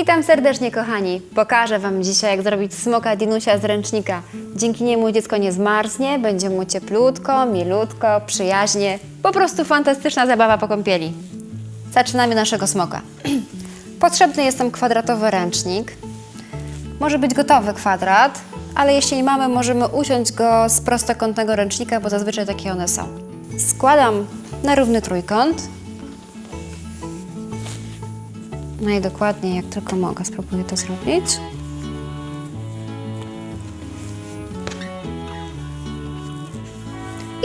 Witam serdecznie kochani. Pokażę Wam dzisiaj jak zrobić smoka dinusia z ręcznika. Dzięki niemu dziecko nie zmarznie, będzie mu cieplutko, milutko, przyjaźnie. Po prostu fantastyczna zabawa po kąpieli. Zaczynamy naszego smoka. Potrzebny jest nam kwadratowy ręcznik. Może być gotowy kwadrat, ale jeśli nie mamy, możemy uciąć go z prostokątnego ręcznika, bo zazwyczaj takie one są. Składam na równy trójkąt. Najdokładniej jak tylko mogę, spróbuję to zrobić.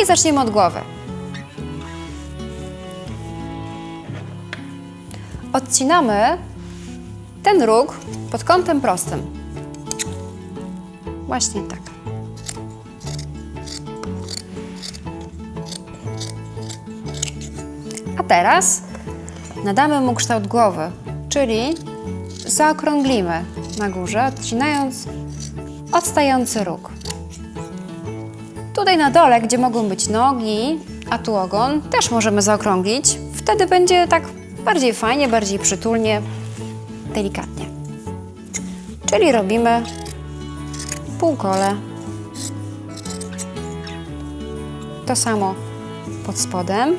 I zaczniemy od głowy. Odcinamy ten róg pod kątem prostym. Właśnie tak. A teraz nadamy mu kształt głowy, czyli zaokrąglimy na górze, odcinając odstający róg. Tutaj na dole, gdzie mogą być nogi, a tu ogon, też możemy zaokrąglić. Wtedy będzie tak bardziej fajnie, bardziej przytulnie, delikatnie. Czyli robimy półkole. To samo pod spodem.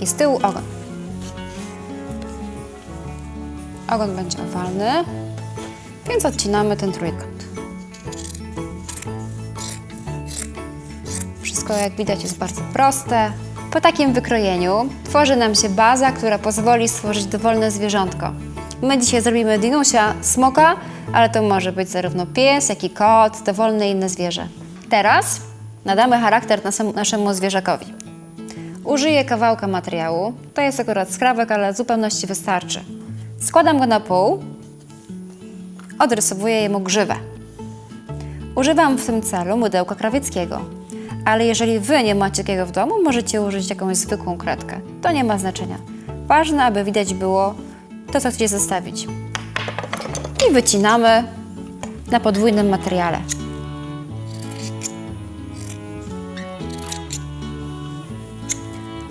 I z tyłu ogon. Ogon będzie owalny, więc odcinamy ten trójkąt. Wszystko, jak widać, jest bardzo proste. Po takim wykrojeniu tworzy nam się baza, która pozwoli stworzyć dowolne zwierzątko. My dzisiaj zrobimy dinusia, smoka, ale to może być zarówno pies, jak i kot, dowolne inne zwierzę. Teraz nadamy charakter nasem- naszemu zwierzakowi. Użyję kawałka materiału. To jest akurat skrawek, ale w zupełności wystarczy. Składam go na pół. Odrysowuję jemu grzywę. Używam w tym celu mydełka krawieckiego. Ale jeżeli Wy nie macie takiego w domu, możecie użyć jakąś zwykłą kredkę. To nie ma znaczenia. Ważne, aby widać było to, co chcecie zostawić. I wycinamy na podwójnym materiale.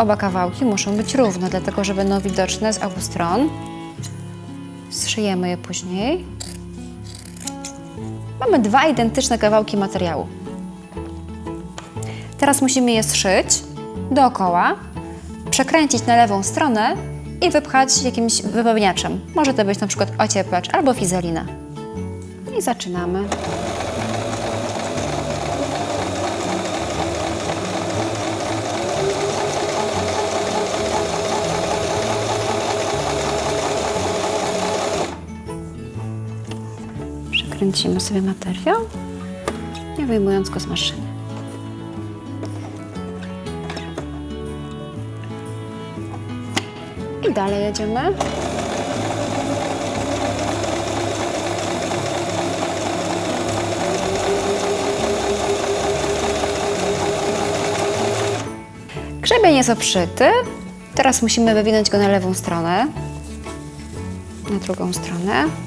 Oba kawałki muszą być równe, dlatego że będą widoczne z obu stron. Zszyjemy je później. Mamy dwa identyczne kawałki materiału. Teraz musimy je zszyć dookoła, przekręcić na lewą stronę i wypchać jakimś wypełniaczem. Może to być na przykład ocieplacz albo fizelina. I zaczynamy. Przekręcimy sobie materiał, nie wyjmując go z maszyny. I dalej jedziemy. Grzebień jest obszyty. Teraz musimy wywinąć go na lewą stronę. Na drugą stronę.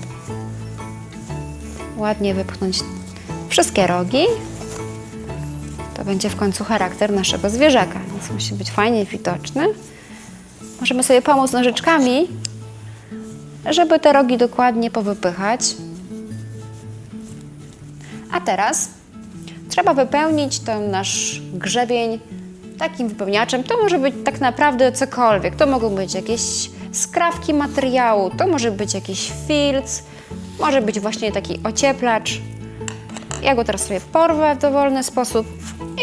Ładnie wypchnąć wszystkie rogi. To będzie w końcu charakter naszego zwierzaka, więc musi być fajnie widoczny. Możemy sobie pomóc nożyczkami, żeby te rogi dokładnie powypychać. A teraz trzeba wypełnić ten nasz grzebień takim wypełniaczem. To może być tak naprawdę cokolwiek. To mogą być jakieś skrawki materiału, to może być jakiś filc, może być właśnie taki ocieplacz. Ja go teraz sobie porwę w dowolny sposób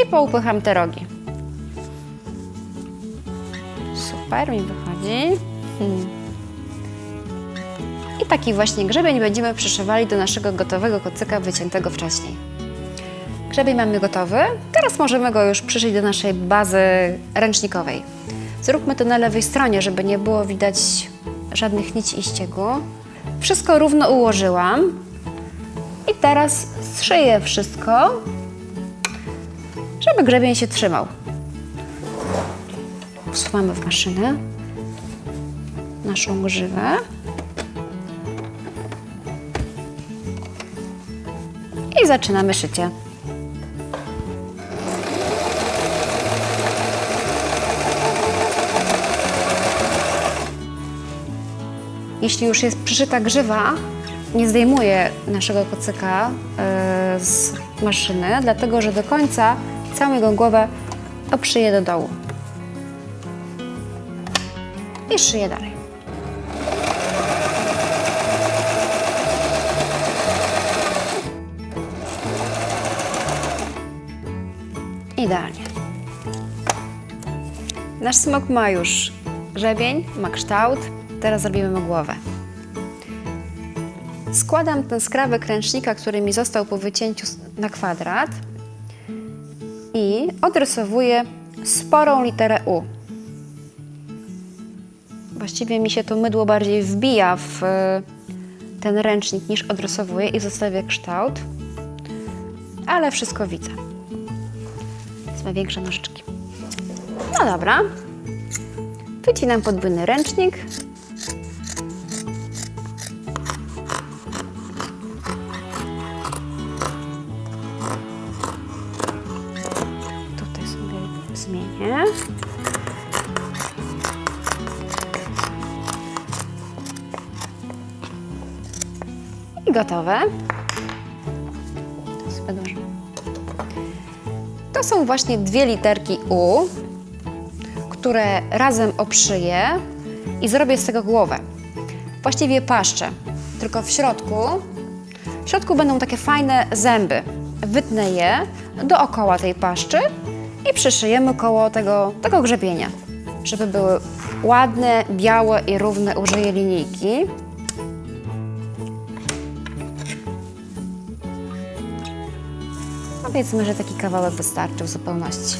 i poupycham te rogi. Super mi wychodzi. Hmm. I taki właśnie grzebień będziemy przyszywali do naszego gotowego kocyka wyciętego wcześniej. Grzebień mamy gotowy. Teraz możemy go już przyszyć do naszej bazy ręcznikowej. Zróbmy to na lewej stronie, żeby nie było widać żadnych nici i ściegu. Wszystko równo ułożyłam. I teraz zszyję wszystko, żeby grzebień się trzymał. Wsuwamy w maszynę naszą grzywę. I zaczynamy szycie. Jeśli już jest przyszyta grzywa, nie zdejmuję naszego kocyka e, z maszyny, dlatego że do końca całą jego głowę oprzyję do dołu. I szyję dalej. Idealnie. Nasz smok ma już grzebień, ma kształt. Teraz zrobimy mu głowę. Składam ten skrawek ręcznika, który mi został po wycięciu na kwadrat i odrysowuję sporą literę U. Właściwie mi się to mydło bardziej wbija w e, ten ręcznik niż odrysowuję i zostawię kształt, ale wszystko widzę. Wezmę większe nożyczki. No dobra. Wycinam podwójny ręcznik. Gotowe. To są właśnie dwie literki U, które razem oprzyję i zrobię z tego głowę. Właściwie paszczę, tylko w środku, w środku będą takie fajne zęby. Wytnę je dookoła tej paszczy i przyszyjemy koło tego, tego grzebienia, żeby były ładne, białe i równe użyję linijki. Powiedzmy, że taki kawałek wystarczy w zupełności.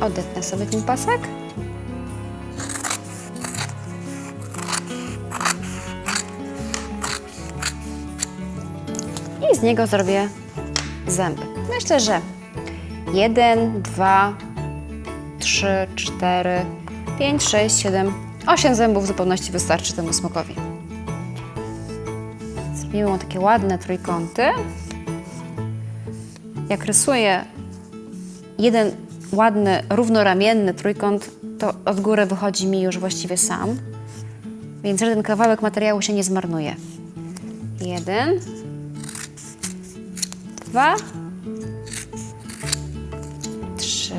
Odetnę sobie ten pasek. I z niego zrobię zęby. Myślę, że jeden, dwa, trzy, cztery, pięć, sześć, siedem, osiem zębów w zupełności wystarczy temu smokowi. Zrobimy mu takie ładne trójkąty. Jak rysuję jeden ładny, równoramienny trójkąt, to od góry wychodzi mi już właściwie sam, więc żaden kawałek materiału się nie zmarnuje. Jeden, dwa, trzy.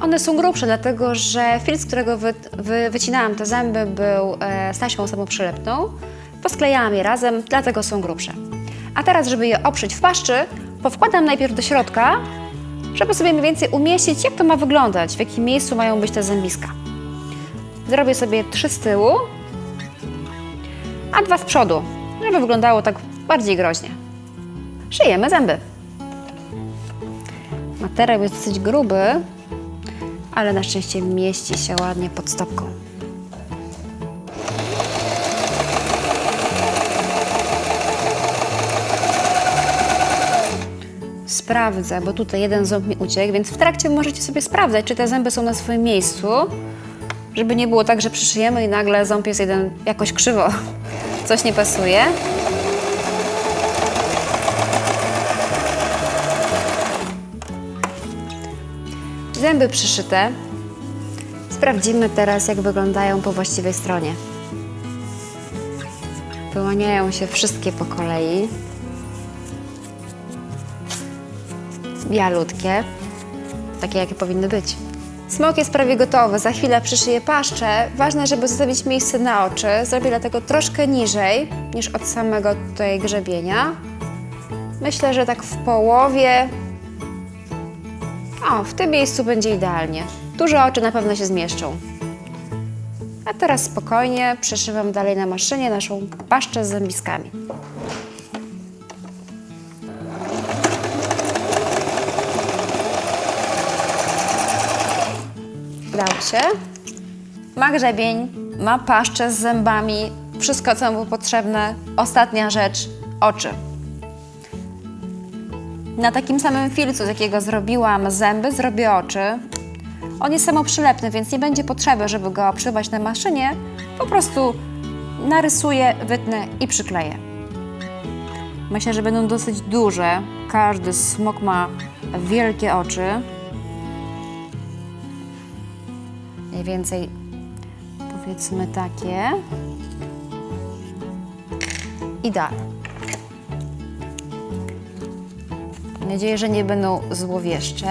One są grubsze, dlatego że filtr, z którego wy, wy, wycinałam te zęby, był e, z taśmą samoprzylepną. Posklejałam je razem, dlatego są grubsze. A teraz, żeby je oprzeć w paszczy, powkładam najpierw do środka, żeby sobie mniej więcej umieścić, jak to ma wyglądać, w jakim miejscu mają być te zębiska. Zrobię sobie trzy z tyłu, a dwa z przodu, żeby wyglądało tak bardziej groźnie. Szyjemy zęby. Materiał jest dosyć gruby, ale na szczęście mieści się ładnie pod stopką. Sprawdzę, bo tutaj jeden ząb mi uciekł, więc w trakcie możecie sobie sprawdzać, czy te zęby są na swoim miejscu, żeby nie było tak, że przyszyjemy i nagle ząb jest jeden jakoś krzywo. Coś nie pasuje. Zęby przyszyte. Sprawdzimy teraz, jak wyglądają po właściwej stronie. Wyłaniają się wszystkie po kolei. Bialutkie, takie jakie powinny być. Smok jest prawie gotowy, za chwilę przyszyję paszczę. Ważne, żeby zostawić miejsce na oczy. Zrobię dlatego troszkę niżej niż od samego tutaj grzebienia. Myślę, że tak w połowie o, w tym miejscu będzie idealnie. Duże oczy na pewno się zmieszczą. A teraz spokojnie przeszywam dalej na maszynie naszą paszczę z zębiskami. Ma grzebień, ma paszczę z zębami, wszystko co mu potrzebne. Ostatnia rzecz, oczy. Na takim samym filcu, z jakiego zrobiłam zęby, zrobię oczy. On jest samoprzylepny, więc nie będzie potrzeby, żeby go obszywać na maszynie. Po prostu narysuję, wytnę i przykleję. Myślę, że będą dosyć duże. Każdy smok ma wielkie oczy. Więcej powiedzmy takie. Idealnie. Mam nadzieję, że nie będą złowieszcze.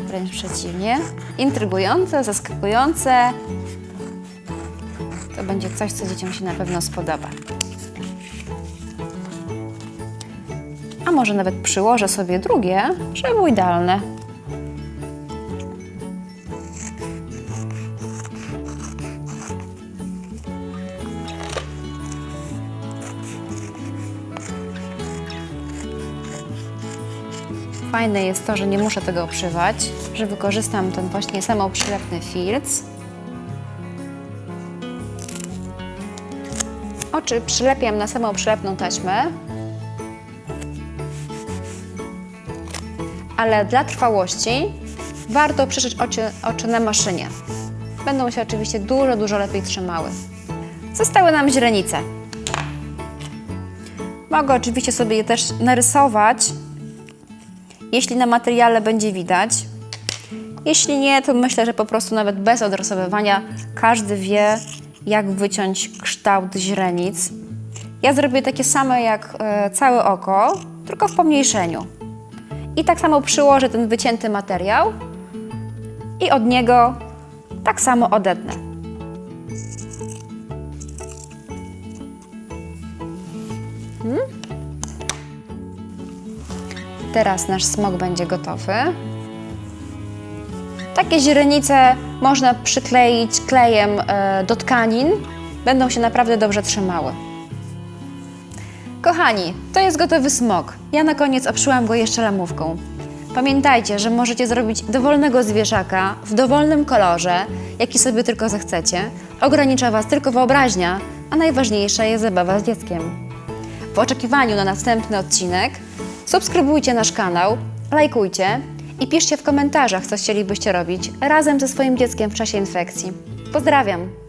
Wręcz przeciwnie. Intrygujące, zaskakujące. To będzie coś, co dzieciom się na pewno spodoba. A może nawet przyłożę sobie drugie, żeby było idealne. Fajne jest to, że nie muszę tego obszywać, że wykorzystam ten właśnie samoprzylepny filc. Oczy przylepiam na samą przylepną taśmę. Ale dla trwałości warto przyszyć oczy, oczy na maszynie. Będą się oczywiście dużo, dużo lepiej trzymały. Zostały nam źrenice. Mogę oczywiście sobie je też narysować, jeśli na materiale będzie widać. Jeśli nie, to myślę, że po prostu nawet bez odrysowywania każdy wie, jak wyciąć kształt źrenic. Ja zrobię takie same jak e, całe oko, tylko w pomniejszeniu. I tak samo przyłożę ten wycięty materiał i od niego tak samo odetnę. Teraz nasz smok będzie gotowy. Takie źrenice można przykleić klejem e, do tkanin. Będą się naprawdę dobrze trzymały. Kochani, to jest gotowy smok. Ja na koniec obszyłam go jeszcze lamówką. Pamiętajcie, że możecie zrobić dowolnego zwierzaka w dowolnym kolorze, jaki sobie tylko zechcecie. Ogranicza Was tylko wyobraźnia, a najważniejsza jest zabawa z dzieckiem. W oczekiwaniu na następny odcinek subskrybujcie nasz kanał, lajkujcie i piszcie w komentarzach, co chcielibyście robić razem ze swoim dzieckiem w czasie infekcji. Pozdrawiam!